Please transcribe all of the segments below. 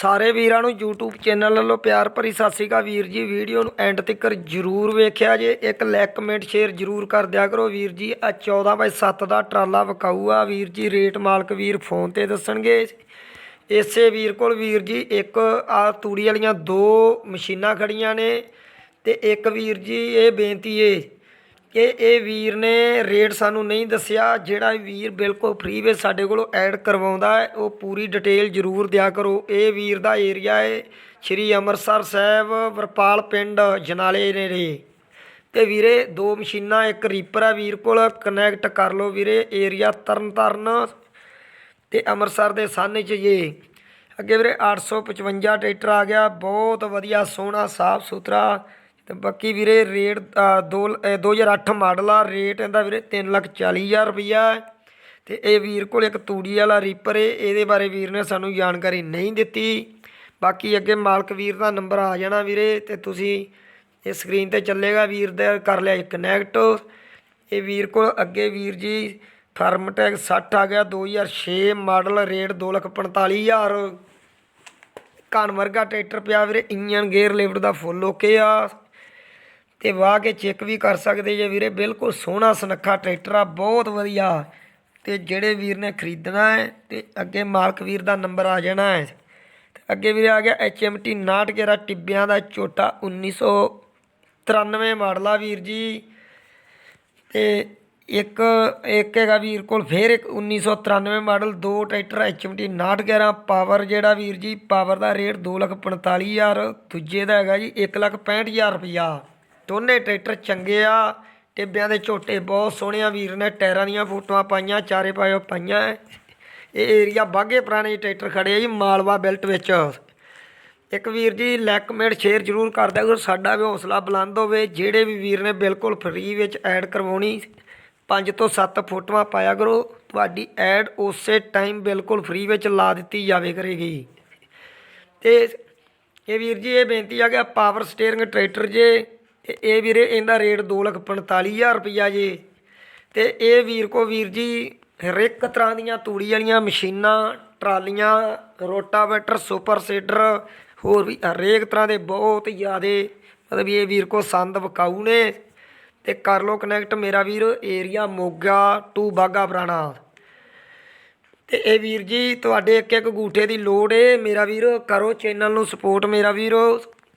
ਸਾਰੇ ਵੀਰਾਂ ਨੂੰ YouTube ਚੈਨਲ ਵੱਲੋਂ ਪਿਆਰ ਭਰੀ ਸਤਿ ਸ੍ਰੀ ਅਕਾਲ ਵੀਰ ਜੀ। ਵੀਡੀਓ ਨੂੰ ਐਂਡ ਤੱਕ ਜਰੂਰ ਵੇਖਿਆ ਜੇ। ਇੱਕ ਲਾਈਕ ਕਮੈਂਟ ਸ਼ੇਅਰ ਜਰੂਰ ਕਰ ਦਿਆ ਕਰੋ ਵੀਰ ਜੀ। ਆ 14 ਬਾਈ 7 ਦਾ ਟਰਾਲਾ ਵਿਕਾਊ ਆ ਵੀਰ ਜੀ। ਰੇਟ ਮਾਲਕ ਵੀਰ ਫੋਨ ਤੇ ਦੱਸਣਗੇ। ਇਸੇ ਵੀਰ ਕੋਲ ਵੀਰ ਜੀ, ਇੱਕ ਆ ਤੂੜੀ ਵਾਲੀਆਂ ਦੋ ਮਸ਼ੀਨਾਂ ਖੜੀਆਂ ਨੇ ਤੇ ਇੱਕ ਵੀਰ ਜੀ, ਇਹ ਬੇਨਤੀ ਏ ਕਿ ਇਹ ਵੀਰ ਨੇ ਰੇਟ ਸਾਨੂੰ ਨਹੀਂ ਦੱਸਿਆ। ਜਿਹੜਾ ਵੀਰ ਬਿਲਕੁਲ ਫ੍ਰੀ ਵਿੱਚ ਸਾਡੇ ਕੋਲੋਂ ਐਡ ਕਰਵਾਉਂਦਾ ਹੈ, ਉਹ ਪੂਰੀ ਡਿਟੇਲ ਜ਼ਰੂਰ ਦਿਆ ਕਰੋ। ਇਹ ਵੀਰ ਦਾ ਏਰੀਆ ਹੈ ਸ਼੍ਰੀ ਅੰਮ੍ਰਿਤਸਰ ਸਾਹਿਬ, ਵਰਪਾਲ ਪਿੰਡ, ਜਨਾਲੇ ਨੇੜੇ। ਤੇ ਵੀਰੇ, ਦੋ ਮਸ਼ੀਨਾਂ, ਇੱਕ ਰੀਪਰ ਆ ਵੀਰ ਕੋਲ ਕਨੈਕਟ ਕਰ ਲਓ ਵੀਰੇ ਏਰੀਆ ਤਰਨਤਾਰਨ ਤੇ ਅੰਮ੍ਰਿਤਸਰ ਦੇ ਸਾਹਨੇ ਚ ਜੇ। ਅੱਗੇ ਵੀਰੇ 855 ਟਰੈਕਟਰ ਆ ਗਿਆ, ਬਹੁਤ ਵਧੀਆ, ਸੋਹਣਾ ਸਾਫ਼ ਸੁਥਰਾ ਤੇ ਬਾਕੀ ਵੀਰੇ ਰੇਟ ਅ, ਦੋ ਅ, 2008 ਮਾਡਲ ਆ ਰੇਟ ਇਹਦਾ ਵੀਰੇ 340000 ਰੁਪਈਆ ਹੈ। ਤੇ ਇਹ ਵੀਰ ਕੋਲ ਇੱਕ ਤੂੜੀ ਵਾਲਾ ਰੀਪਰ ਏ ਇਹਦੇ ਬਾਰੇ ਵੀਰ ਨੇ ਸਾਨੂੰ ਜਾਣਕਾਰੀ ਨਹੀਂ ਦਿੱਤੀ। ਬਾਕੀ ਅੱਗੇ ਮਾਲਕ ਵੀਰ ਦਾ ਨੰਬਰ ਆ ਜਾਣਾ ਵੀਰੇ ਤੇ ਤੁਸੀਂ ਇਹ ਸਕਰੀਨ ਤੇ ਚੱਲੇਗਾ ਵੀਰ ਦਾ ਕਰ ਲਿਆ ਕਨੈਕਟ ਇਹ ਵੀਰ ਕੋਲ ਅੱਗੇ ਵੀਰ ਜੀ ਫਾਰਮਟੈਕ 60 ਆ ਗਿਆ 2006 ਮਾਡਲ ਰੇਟ 245000 ਕਾਨ ਵਰਗਾ ਟਰੈਕਟਰ ਪਿਆ ਵੀਰੇ ਇੰਜਨ ਗੇਅਰ ਲਿਫਟ ਦਾ ਫੁੱਲ ਓਕੇ ਆ। ਤੇ ਵਾਹ ਕੇ ਚੈੱਕ ਵੀ ਕਰ ਸਕਦੇ ਜੇ ਵੀਰੇ, ਬਿਲਕੁਲ ਸੋਹਣਾ ਸੁਨੱਖਾ ਟਰੈਕਟਰ ਆ, ਬਹੁਤ ਵਧੀਆ। ਤੇ ਜਿਹੜੇ ਵੀਰ ਨੇ ਖਰੀਦਣਾ ਹੈ ਤੇ ਅੱਗੇ ਮਾਲਕ ਵੀਰ ਦਾ ਨੰਬਰ ਆ ਜਾਣਾ ਹੈ। ਤੇ ਅੱਗੇ ਵੀਰੇ ਆ ਗਿਆ HMT 69 ਟਿੱਬਿਆਂ ਦਾ ਝੋਟਾ 1993 ਮਾਡਲ ਆ ਵੀਰ ਜੀ। ਤੇ ਇੱਕ ਇੱਕ ਹੈਗਾ ਵੀਰ ਕੋਲ ਫੇਰ ਇੱਕ 1993 ਮਾਡਲ, ਦੋ ਟਰੈਕਟਰ HMT 69 ਪਾਵਰ ਜਿਹੜਾ ਵੀਰ ਜੀ, ਪਾਵਰ ਦਾ ਰੇਟ 245000 ਦੂਜੇ ਦਾ ਹੈਗਾ ਜੀ 165000 ਰੁਪਇਆ। ਦੋਨੇ ਟਰੈਕਟਰ ਚੰਗੇ ਆ, ਟਿੱਬਿਆਂ ਦੇ ਝੋਟੇ ਬਹੁਤ ਸੋਹਣੇ ਵੀਰ ਨੇ ਟਾਇਰਾਂ ਦੀਆਂ ਫੋਟੋਆਂ ਪਾਈਆਂ, ਚਾਰੇ ਪਾਇਓ ਪਾਈਆਂ। ਇਹ ਏਰੀਆ ਬਾਗੇ ਪੁਰਾਣੇ ਟਰੈਕਟਰ ਖੜੇ ਆ ਜੀ, ਮਾਲਵਾ ਬੈਲਟ ਵਿੱਚ। ਇੱਕ ਵੀਰ ਜੀ ਲਾਈਕ ਸ਼ੇਅਰ ਜ਼ਰੂਰ ਕਰ ਦਿਆ ਕਰੋ, ਸਾਡਾ ਵੀ ਹੌਸਲਾ ਬੁਲੰਦ ਹੋਵੇ, ਜਿਹੜੇ ਵੀ ਵੀਰ ਨੇ ਬਿਲਕੁਲ ਫ੍ਰੀ ਵਿੱਚ ਐਡ ਕਰਵਾਉਣੀ, ਪੰਜ ਤੋਂ ਸੱਤ ਫੋਟੋਆਂ ਪਾਇਆ ਕਰੋ, ਤੁਹਾਡੀ ਐਡ ਉਸੇ ਟਾਈਮ ਬਿਲਕੁਲ ਫ੍ਰੀ ਵਿੱਚ ਲਾ ਦਿੱਤੀ ਜਾਵੇ ਕਰੇਗੀ। ਤੇ ਇਹ ਵੀਰ ਜੀ, ਇਹ ਬੇਨਤੀ ਆ ਕਿ ਪਾਵਰ ਸਟੀਅਰਿੰਗ ਟਰੈਕਟਰ ਜੇ ਤੇ ਇਹ ਵੀਰੇ ਇਹਦਾ ਰੇਟ 245000 ਰੁਪਈਆ ਜੇ। ਤੇ ਇਹ ਵੀਰ ਕੋ ਵੀਰ ਜੀ, ਹਰੇਕ ਤਰ੍ਹਾਂ ਦੀਆਂ ਤੂੜੀ ਵਾਲੀਆਂ ਮਸ਼ੀਨਾਂ, ਟਰਾਲੀਆਂ, ਰੋਟਾਵੇਟਰ, ਸੁਪਰ ਸੀਡਰ, ਹੋਰ ਵੀ ਹਰੇਕ ਤਰ੍ਹਾਂ ਦੇ ਬਹੁਤ ਜ਼ਿਆਦੇ ਮਤਲਬ ਇਹ ਵੀਰ ਕੋ ਸੰਦ ਵਿਕਾਊ ਨੇ। ਤੇ ਕਰ ਲੋ ਕਨੈਕਟ ਮੇਰਾ ਵੀਰ ਏਰੀਆ ਮੋਗਾ ਟੂ ਬਾਗਾ ਪੁਰਾਣਾ। ਤੇ ਇਹ ਵੀਰ ਜੀ, ਤੁਹਾਡੇ ਇੱਕ ਇੱਕ ਗੂਠੇ ਦੀ ਲੋੜ ਏ। ਮੇਰਾ ਵੀਰ, ਕਰੋ ਚੈਨਲ ਨੂੰ ਸਪੋਰਟ ਮੇਰਾ ਵੀਰ।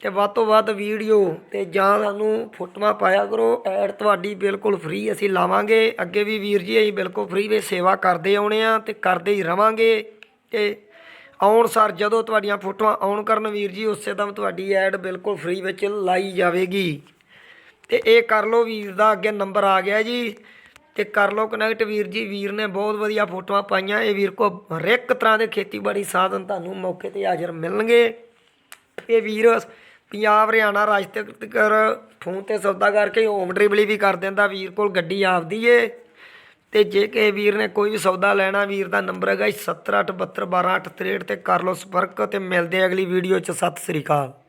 ਤੇ ਵੱਧ ਤੋਂ ਵੱਧ ਵੀਡੀਓ ਤੇ ਜਾਂ ਸਾਨੂੰ ਫੋਟੋਆਂ ਪਾਇਆ ਕਰੋ। ਐਡ ਤੁਹਾਡੀ ਬਿਲਕੁਲ ਫ੍ਰੀ ਅਸੀਂ ਲਾਵਾਂਗੇ। ਅੱਗੇ ਵੀ ਵੀਰ ਜੀ, ਅਸੀਂ ਬਿਲਕੁਲ ਫ੍ਰੀ ਵਿੱਚ ਸੇਵਾ ਕਰਦੇ ਆਉਣੇ ਆ ਤੇ ਕਰਦੇ ਹੀ ਰਵਾਂਗੇ। ਤੇ ਆਉਣ ਸਰ ਜਦੋਂ ਤੁਹਾਡੀਆਂ ਫੋਟੋਆਂ ਆਉਣ ਕਰਨ ਵੀਰ ਜੀ, ਉਸੇ ਦਮ ਤੁਹਾਡੀ ਐਡ ਬਿਲਕੁਲ ਫ੍ਰੀ ਵਿੱਚ ਲਾਈ ਜਾਵੇਗੀ। ਤੇ ਇਹ ਕਰ ਲਓ ਵੀਰ ਦਾ ਅੱਗੇ ਨੰਬਰ ਆ ਗਿਆ ਜੀ। ਤੇ ਕਰ ਲਓ ਕਨੈਕਟ ਵੀਰ ਜੀ, ਵੀਰ ਨੇ ਬਹੁਤ ਵਧੀਆ ਫੋਟੋਆਂ ਪਾਈਆਂ। ਇਹ ਵੀਰ ਕੋ ਹਰ ਇੱਕ ਤਰ੍ਹਾਂ ਦੇ ਖੇਤੀਬਾੜੀ ਸਾਧਨ ਤੁਹਾਨੂੰ ਮੌਕੇ ਤੇ ਹਾਜ਼ਰ ਮਿਲਣਗੇ। ਇਹ ਵੀਰ ਪੰਜਾਬ, ਹਰਿਆਣਾ ਰਾਜ ਰਾਜਸਥਾਨ ਫੋਨ ਤੇ ਸੌਦਾ ਕਰਕੇ ਹੋਮ ਡਿਲੀਵਰੀ ਵੀ ਕਰ ਦਿੰਦਾ ਵੀਰ ਕੋਲ, ਗੱਡੀ ਆਪਦੀ ਏ। ਤੇ ਜੇ ਕਿ ਵੀਰ ਨੇ ਕੋਈ ਵੀ ਸੌਦਾ ਲੈਣਾ, ਵੀਰ ਦਾ ਨੰਬਰ ਹੈਗਾ 7872122863 ਤੇ ਕਰ ਲਓ ਸੰਪਰਕ ਤੇ ਮਿਲਦੇ ਅਗਲੀ ਵੀਡੀਓ ਚ। ਸਤਿ ਸ੍ਰੀ ਅਕਾਲ।